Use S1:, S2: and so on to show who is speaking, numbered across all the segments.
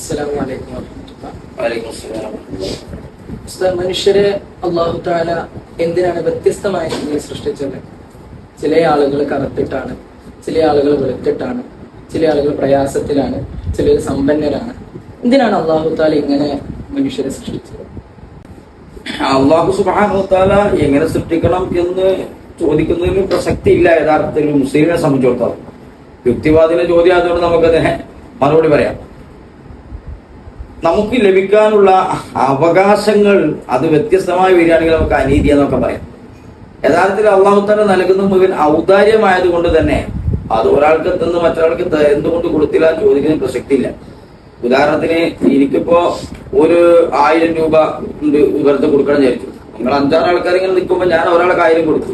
S1: അസ്സലാമു അലൈക്കും
S2: അസ്സലാം.
S1: മനുഷ്യരെ അള്ളാഹു താല എന്തിനാണ് വ്യത്യസ്തമായ രീതിയിൽ സൃഷ്ടിച്ചത്? ചില ആളുകൾ കറുത്തിട്ടാണ് ചില ആളുകൾ വെളുത്തിട്ടാണ് ചില ആളുകൾ പ്രയാസത്തിലാണ് ചിലർ സമ്പന്നരാണ്. എന്തിനാണ് അള്ളാഹു താല ഇങ്ങനെ മനുഷ്യരെ സൃഷ്ടിച്ചത്?
S2: അള്ളാഹു സുബ്ഹാനഹു വതആല എങ്ങനെ സൃഷ്ടിക്കണം എന്ന് ചോദിക്കുന്നതിന് പ്രസക്തി ഇല്ല യഥാർത്ഥത്തിൽ മുസ്ലിമിനെ സംബന്ധിച്ചിടത്തോളം. യുക്തിവാദിന്റെ ചോദ്യം അതുകൊണ്ട് നമുക്കത് മറുപടി പറയാം. നമുക്ക് ലഭിക്കാനുള്ള അവകാശങ്ങൾ അത് വ്യത്യസ്തമായി വരികയാണെങ്കിൽ നമുക്ക് അനീതി എന്നൊക്കെ പറയാം. യഥാർത്ഥത്തിൽ അള്ളാഹു തന്നെ നൽകുന്ന മുഴുവൻ ഔദാര്യമായത് കൊണ്ട് തന്നെ അത് ഒരാൾക്ക് എത്തുന്ന മറ്റൊരാൾക്ക് എന്തുകൊണ്ട് കൊടുത്തില്ല എന്ന് ചോദിക്കുന്ന പ്രസക്തിയില്ല. ഉദാഹരണത്തിന് എനിക്കിപ്പോ ഒരു ആയിരം രൂപ വെറുതെ കൊടുക്കണം വിചാരിച്ചു. നിങ്ങൾ അഞ്ചാറ് ആൾക്കാരെങ്കിലും നിൽക്കുമ്പോൾ ഞാൻ ഒരാൾക്ക് ആയിരം കൊടുത്തു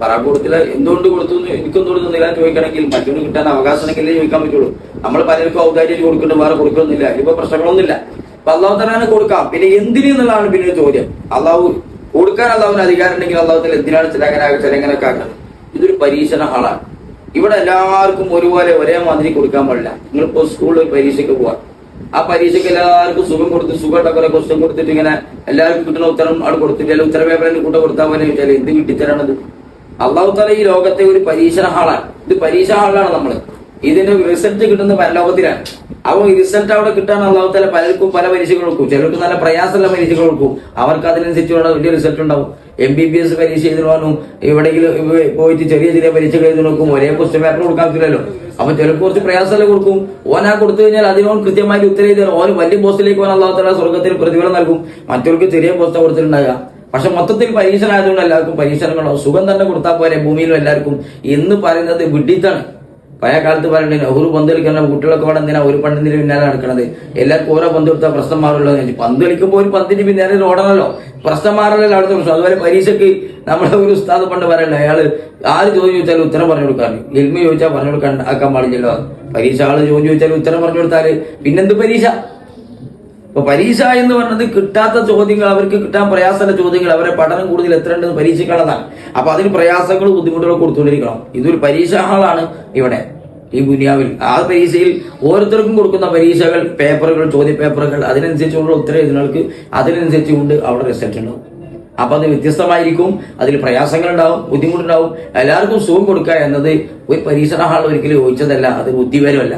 S2: പറയാൻ കൊടുത്തില്ല എന്തുകൊണ്ട് കൊടുത്തു എനിക്കൊന്നും കൊടുക്കുന്നില്ല ചോദിക്കണമെങ്കിൽ മറ്റൊന്ന് കിട്ടാൻ അവകാശം ഉണ്ടെങ്കിലേ ചോദിക്കാൻ പറ്റുള്ളൂ. നമ്മൾ പലർക്കും ഔദാര്യം കൊടുക്കുന്നുണ്ട് വേറെ കൊടുക്കുന്നില്ല. ഇപ്പൊ പ്രശ്നങ്ങളൊന്നുമില്ല. അപ്പൊ അള്ളാഹു തന്നെ കൊടുക്കാം. പിന്നെ എന്തിനു എന്നുള്ളതാണ് പിന്നെ ചോദ്യം. അള്ളാഹു കൊടുക്കാൻ അള്ളാഹുവിന് അധികാരം ഉണ്ടെങ്കിൽ അള്ളാഹുത്തിൽ എന്തിനാണ് ചിലങ്ങനെ ചിലങ്ങനൊക്കെ ആക്കുന്നത് ഇതൊരു പരീക്ഷണ ഹാളാണ് ഇവിടെ എല്ലാവർക്കും ഒരുപോലെ ഒരേ മാതിരി കൊടുക്കാൻ പാടില്ല. നിങ്ങളിപ്പോ സ്കൂളിൽ പരീക്ഷയ്ക്ക് പോവാം. ആ പരീക്ഷയ്ക്ക് എല്ലാവർക്കും സുഖം കൊടുത്ത് സുഖമായിട്ട് കുറെ ക്വസ്റ്റ്യൻ കൊടുത്തിട്ട് ഇങ്ങനെ എല്ലാവർക്കും കിട്ടുന്ന ഉത്തരം അവിടെ കൊടുത്തിട്ട് അല്ലെങ്കിൽ ഉത്തര കൂട്ടം കൂട്ട കൊടുത്താൽ പോലെ ചോദിച്ചാൽ എന്ത് കിട്ടിത്തരാണത്? അള്ളാഹു തല ഈ ലോകത്തെ ഒരു പരീക്ഷണ ഹാളാണ് ഇത് പരീക്ഷ ഹാളാണ് നമ്മൾ. ഇതിന് റിസൾട്ട് കിട്ടുന്ന പരലോകത്തിലാണ്. അപ്പൊ റിസൾട്ട് അവിടെ കിട്ടാൻ അള്ളാഹു തല പലർക്കും പല പരീക്ഷകൾ കൊടുക്കും. ചിലർക്ക് നല്ല പ്രയാസമുള്ള പരീക്ഷകൾ കൊടുക്കും. അവർക്ക് അതിനനുസരിച്ചുള്ള വലിയ റിസൾട്ട് ഉണ്ടാവും. എം ബി ബി എസ് പരീക്ഷ എഴുതുവാനും എവിടെയെങ്കിലും പോയിട്ട് ചെറിയ ചെറിയ പരീക്ഷകൾ എഴുതി നോക്കും. ഒരേ ക്വസ്റ്റ്യൻ പേപ്പർ കൊടുക്കാൻ പറ്റില്ലല്ലോ. അപ്പൊ ചിലർക്ക് കുറച്ച് പ്രയാസമല്ലേ കൊടുക്കും. ഓനാ കൊടുത്തു കഴിഞ്ഞാൽ അതിനോട് കൃത്യമായി ഉത്തരം ചെയ്താൽ ഓന് വലിയ പോസ്റ്റിലേക്ക് ഓൻ അള്ളാഹു തല സ്വർഗത്തിൽ പ്രതിഫലം നൽകും. മറ്റവർക്ക് ചെറിയ പോസ്റ്റ് കൊടുത്തിട്ടുണ്ടാകുക പക്ഷെ മൊത്തത്തിൽ പരീക്ഷണമായതുകൊണ്ട് എല്ലാവർക്കും പരീക്ഷണങ്ങളോ സുഖം തന്നെ കൊടുത്താൽ പോരെ ഭൂമിയിലും എല്ലാവർക്കും. എന്ന് പറയുന്നത് വിഡിത്താണ് പഴയ കാലത്ത് പറയുന്നത് നെഹ്റു പന്ത് കളിക്കുന്ന കുട്ടികളൊക്കെ അവിടെ എന്തിനാ ഒരു പണ്ടിന്റെ പിന്നാലെ നടക്കണത്? എല്ലാവർക്കും ഓരോ പന്ത് കൊടുത്താൽ പ്രശ്നം മാറുള്ളൂ. എന്ന് പന്ത് കളിക്കുമ്പോൾ ഒരു പന്തിന് പിന്നാലെ ഓടണല്ലോ. പ്രശ്നം മാറലല്ലോ അടുത്ത പ്രശ്നം അതുപോലെ പരീക്ഷയ്ക്ക് നമ്മളെ ഒരു ഉസ്താദ് പണ്ട് പറയണ്ട അയാൾ ആര് ചോദ്യം ചോദിച്ചാലും ഉത്തരം പറഞ്ഞു കൊടുക്കാറ്. എൽമി ചോദിച്ചാൽ പറഞ്ഞു കൊടുക്കാൻ ആക്കാൻ പാടില്ലല്ലോ പരീക്ഷ ആൾ ചോദ്യം ചോദിച്ചാൽ ഉത്തരം പറഞ്ഞു കൊടുത്താൽ പിന്നെന്ത് പരീക്ഷ? അപ്പൊ പരീക്ഷ എന്ന് പറഞ്ഞത് കിട്ടാത്ത ചോദ്യങ്ങൾ അവർക്ക് കിട്ടാൻ പ്രയാസമുള്ള ചോദ്യങ്ങൾ അവരെ പഠനം കൂടുതൽ എത്രയുണ്ടെന്ന് പരീക്ഷിക്കേണ്ടതാണ് അപ്പൊ അതിന് പ്രയാസങ്ങളും ബുദ്ധിമുട്ടുകളും കൊടുത്തുകൊണ്ടിരിക്കണം. ഇതൊരു പരീക്ഷാ ഇവിടെ ഈ ദുനിയാവിൽ. ആ പരീക്ഷയിൽ ഓരോരുത്തർക്കും കൊടുക്കുന്ന പരീക്ഷകൾ പേപ്പറുകൾ ചോദ്യ പേപ്പറുകൾ അതിനനുസരിച്ചുള്ള ഉത്തര എഴുതുന്നവർക്ക് അതിനനുസരിച്ച് കൊണ്ട് അവിടെ റിസൾട്ട് ഉണ്ടാവും. അപ്പൊ അത് വ്യത്യസ്തമായിരിക്കും അതിൽ പ്രയാസങ്ങൾ ഉണ്ടാവും ബുദ്ധിമുട്ടുണ്ടാവും. എല്ലാവർക്കും സുഖം കൊടുക്കുക എന്നത് ഒരു പരീക്ഷണ ഹാൾ ഒരിക്കലും ചോദിച്ചതല്ല അത് ബുദ്ധിപരമല്ല.